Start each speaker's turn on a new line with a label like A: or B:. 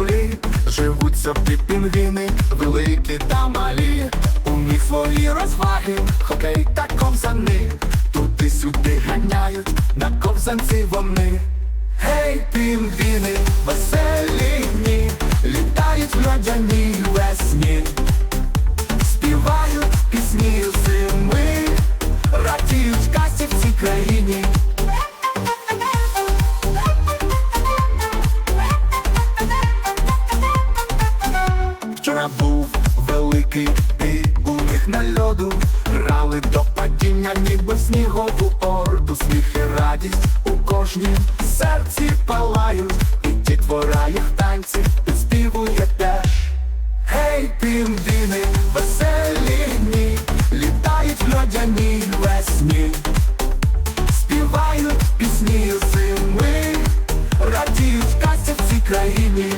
A: кораблі, живуть собі пінгвіни, великі та малі. У них свої розваги, хокей та ковзани. Туди-сюди ганяють, на ковзанці вони. Гей, пінгвіни, веселі дні, літають в льодяній весні, співають пісні зими, радіють касі в цій країні. кити у них на льоду Грали до падіння, ніби снігову орду, сміх і радість у кожній серці палають, і ті твора їх танців співує теж. Гей, піндини, веселі дні, літають в льодяній весні, співають пісні зими, радіють касі в цій країні.